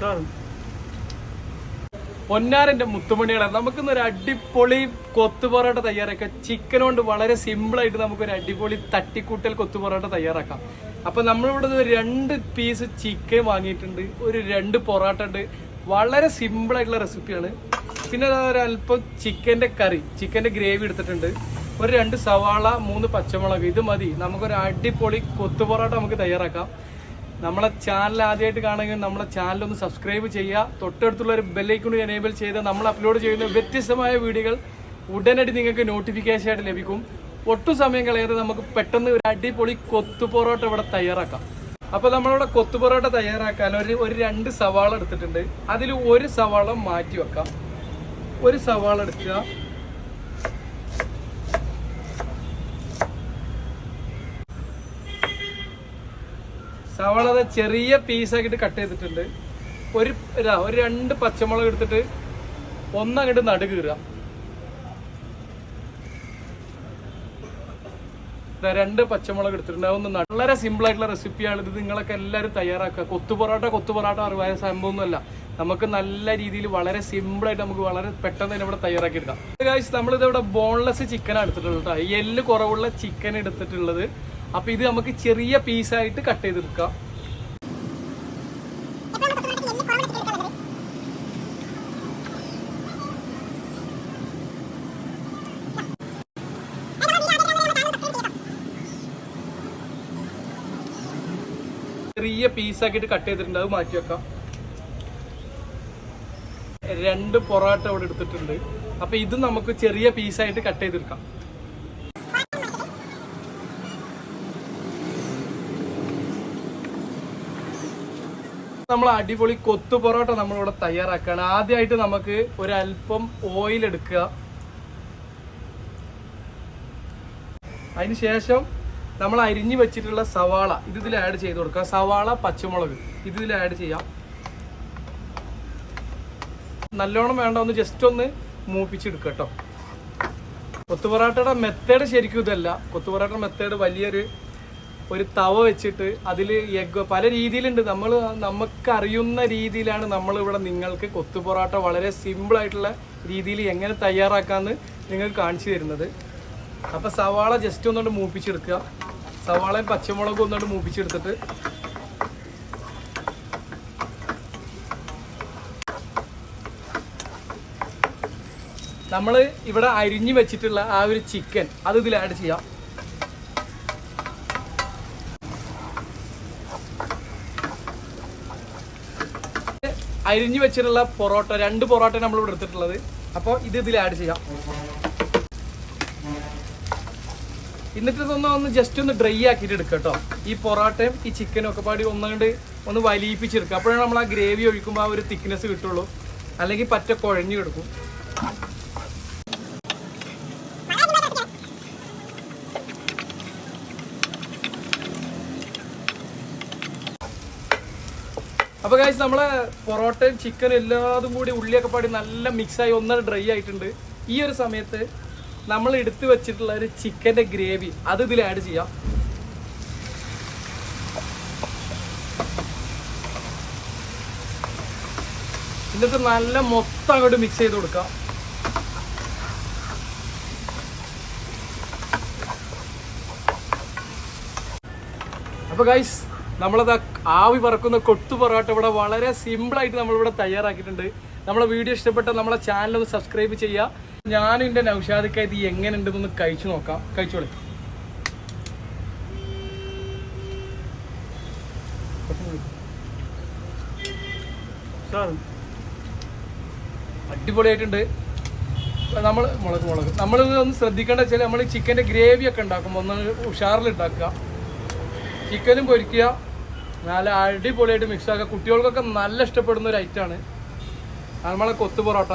Sir. പൊന്നാരന്റെ മുത്തുമണികളെ നമുക്കിന്ന് ഒരു അടിപൊളി കൊത്തു പൊറോട്ട തയ്യാറാക്കാം. ചിക്കൻ കൊണ്ട് വളരെ ആയിട്ട് നമുക്കൊരു അടിപൊളി തട്ടിക്കൂട്ടൽ കൊത്തു പൊറോട്ട തയ്യാറാക്കാം. അപ്പൊ നമ്മളിവിടെ രണ്ട് പീസ് ചിക്കൻ വാങ്ങിയിട്ടുണ്ട് ഒരു രണ്ട് പൊറോട്ട ഉണ്ട്. വളരെ സിമ്പിൾ ആയിട്ടുള്ള റെസിപ്പിയാണ് പിന്നെ അല്പം ചിക്കന്റെ കറി ചിക്കന്റെ ഗ്രേവി എടുത്തിട്ടുണ്ട്. ഒരു രണ്ട് സവാള മൂന്ന് പച്ചമുളക് ഇത് മതി. നമുക്കൊരു അടിപൊളി കൊത്തു പൊറോട്ട നമുക്ക് തയ്യാറാക്കാം. നമ്മളെ ചാനൽ ആദ്യമായിട്ട് കാണുമെങ്കിൽ നമ്മളെ ചാനൽ ഒന്ന് സബ്സ്ക്രൈബ് ചെയ്യുക. തൊട്ടടുത്തുള്ള ഒരു ബെല്ലൈക്കൺ എനേബിൾ ചെയ്ത് നമ്മൾ അപ്ലോഡ് ചെയ്യുന്ന വ്യത്യസ്തമായ വീഡിയോകൾ ഉടനടി നിങ്ങൾക്ക് നോട്ടിഫിക്കേഷൻ ആയിട്ട് ലഭിക്കും. ഒട്ടും സമയം കളയാതെ നമുക്ക് പെട്ടെന്ന് ഒരു അടിപൊളി കൊത്തു പൊറോട്ട ഇവിടെ തയ്യാറാക്കാം. അപ്പോൾ നമ്മളിവിടെ കൊത്തു പൊറോട്ട തയ്യാറാക്കാൻ ഒരു ഒരു രണ്ട് സവാള എടുത്തിട്ടുണ്ട്. അതിൽ ഒരു സവാള മാറ്റി വെക്കാം. ഒരു സവാള എടുക്കുക. സവാള ചെറിയ പീസാക്കിയിട്ട് കട്ട് ചെയ്തിട്ടുണ്ട്. ഒരു ഒരു രണ്ട് പച്ചമുളക് എടുത്തിട്ട് ഒന്നങ്ങോട്ട് നടു കീറുക. രണ്ട് പച്ചമുളക് എടുത്തിട്ടുണ്ട്. അതൊന്ന് വളരെ സിമ്പിൾ ആയിട്ടുള്ള റെസിപ്പിയാണ് ഇത് നിങ്ങളൊക്കെ എല്ലാവരും തയ്യാറാക്കുക. കൊത്തു പൊറോട്ട കൊത്തു പൊറോട്ട അറിവായ സംഭവമൊന്നുമല്ല. നമുക്ക് നല്ല രീതിയിൽ വളരെ സിമ്പിൾ ആയിട്ട് നമുക്ക് വളരെ പെട്ടെന്ന് തന്നെ ഇവിടെ തയ്യാറാക്കി എടുക്കാം നമ്മളിത് ഇവിടെ ബോൺലെസ് ചിക്കൻ എടുത്തിട്ടുള്ളത് കേട്ടോ. എല്ല് കുറവുള്ള ചിക്കൻ എടുത്തിട്ടുള്ളത്. അപ്പൊ ഇത് നമുക്ക് ചെറിയ പീസായിട്ട് കട്ട് ചെയ്തെടുക്കാം ചെറിയ പീസാക്കിയിട്ട് കട്ട് ചെയ്തിട്ടുണ്ട് അത് മാറ്റി വെക്കാം. രണ്ട് പൊറോട്ട ഇവിടെ എടുത്തിട്ടുണ്ട്. അപ്പൊ ഇത് നമുക്ക് ചെറിയ പീസായിട്ട് കട്ട് ചെയ്തെടുക്കാം. നമ്മൾ അടിപൊളി കൊത്തു പൊറോട്ട നമ്മളിവിടെ തയ്യാറാക്കുകയാണ് ആദ്യമായിട്ട് നമുക്ക് ഒരല്പം ഓയിൽ എടുക്കുക. അതിന് ശേഷം നമ്മൾ അരിഞ്ഞു വെച്ചിട്ടുള്ള സവാള ഇത് ഇതിൽ ആഡ് ചെയ്ത് കൊടുക്കുക. സവാള പച്ചമുളക് ഇത് ഇതിൽ ആഡ് ചെയ്യാം. നല്ലോണം വേണ്ട ഒന്ന് ജസ്റ്റ് ഒന്ന് മൂപ്പിച്ചെടുക്കുക കേട്ടോ കൊത്തുപൊറാട്ടയുടെ മെത്തേഡ് ശരിക്കും ഇതല്ല. കൊത്തുപൊറാട്ട മെത്തേഡ് വലിയൊരു ഒരു തവ വെച്ചിട്ട് അതിൽ എഗ് പല രീതിയിലുണ്ട്. നമ്മൾ നമുക്ക് അറിയുന്ന രീതിയിലാണ് നമ്മളിവിടെ നിങ്ങൾക്ക് കൊത്തു പൊറോട്ട വളരെ സിമ്പിളായിട്ടുള്ള രീതിയിൽ എങ്ങനെ തയ്യാറാക്കാമെന്ന് നിങ്ങൾ കാണിച്ചു തരുന്നത്. അപ്പോൾ സവാള ജസ്റ്റ് ഒന്നുകൊണ്ട് മൂപ്പിച്ചെടുക്കുക. സവാളയും പച്ചമുളകും ഒന്നുകൊണ്ട് മൂപ്പിച്ചെടുത്തിട്ട് നമ്മൾ ഇവിടെ അരിഞ്ഞു വെച്ചിട്ടുള്ള ആ ഒരു ചിക്കൻ അത് ഇതിൽ ആഡ് ചെയ്യാം. അരിഞ്ഞു വെച്ചിട്ടുള്ള പൊറോട്ട രണ്ട് പൊറോട്ട നമ്മൾ ഇവിടെ എടുത്തിട്ടുള്ളത്. അപ്പോൾ ഇത് ഇതിൽ ആഡ് ചെയ്യാം. എന്നിട്ട് ഇതൊന്ന് ഒന്ന് ജസ്റ്റ് ഒന്ന് ഡ്രൈ ആക്കിയിട്ട് എടുക്കുക കേട്ടോ. ഈ പൊറോട്ടയും ഈ ചിക്കനും ഒക്കെ പാടി ഒന്നുകൊണ്ട് ഒന്ന് വലിയിപ്പിച്ചെടുക്കുക അപ്പോഴാണ് നമ്മൾ ആ ഗ്രേവി ഒഴിക്കുമ്പോൾ ആ ഒരു തിക്നെസ് കിട്ടുള്ളൂ. അല്ലെങ്കിൽ പറ്റ കുഴഞ്ഞു കിടക്കും. അപ്പൊ കാഴ്ച നമ്മളെ പൊറോട്ടയും ചിക്കനും എല്ലാതും കൂടി ഉള്ളിയൊക്കെ പാടി നല്ല മിക്സായി ഒന്നര ഡ്രൈ ആയിട്ടുണ്ട്. ഈ ഒരു സമയത്ത് നമ്മൾ എടുത്തു വെച്ചിട്ടുള്ള ഒരു ചിക്കന്റെ ഗ്രേവി അത് ഇതിൽ ആഡ് ചെയ്യാം. എന്നിട്ട് നല്ല മൊത്തം അങ്ങോട്ട് മിക്സ് ചെയ്ത് കൊടുക്കാം. അപ്പൊ ഗൈസ് നമ്മളത് ആവി പറക്കുന്ന കൊത്തു പൊറോട്ട ഇവിടെ വളരെ സിമ്പിൾ ആയിട്ട് നമ്മളിവിടെ തയ്യാറാക്കിയിട്ടുണ്ട്. നമ്മളെ വീഡിയോ ഇഷ്ടപ്പെട്ട നമ്മളെ ചാനൽ ഒന്ന് സബ്സ്ക്രൈബ് ചെയ്യുക ഞാനും എന്റെ നൗഷാദിക്ക ഇത് എങ്ങനെ ഉണ്ടെന്നൊന്ന് കഴിച്ചു നോക്കാം. കഴിച്ചോളി. അടിപൊളിയായിട്ടുണ്ട്. നമ്മൾ മുളക് മുളക്. നമ്മൾ ഒന്ന് ശ്രദ്ധിക്കേണ്ട വെച്ചാൽ നമ്മൾ ചിക്കന്റെ ഗ്രേവി ഒക്കെ ഉണ്ടാക്കുമ്പോൾ ഒന്ന് ഉഷാറിൽ ഉണ്ടാക്കുക ചിക്കനും പൊരിക്കുക. നല്ല അടിപൊളിയായിട്ട് മിക്സ് ആക്കുക. കുട്ടികൾക്കൊക്കെ നല്ല ഇഷ്ടപ്പെടുന്ന ഒരു ഐറ്റമാണ് നമ്മളെ കൊത്തു പൊറോട്ട.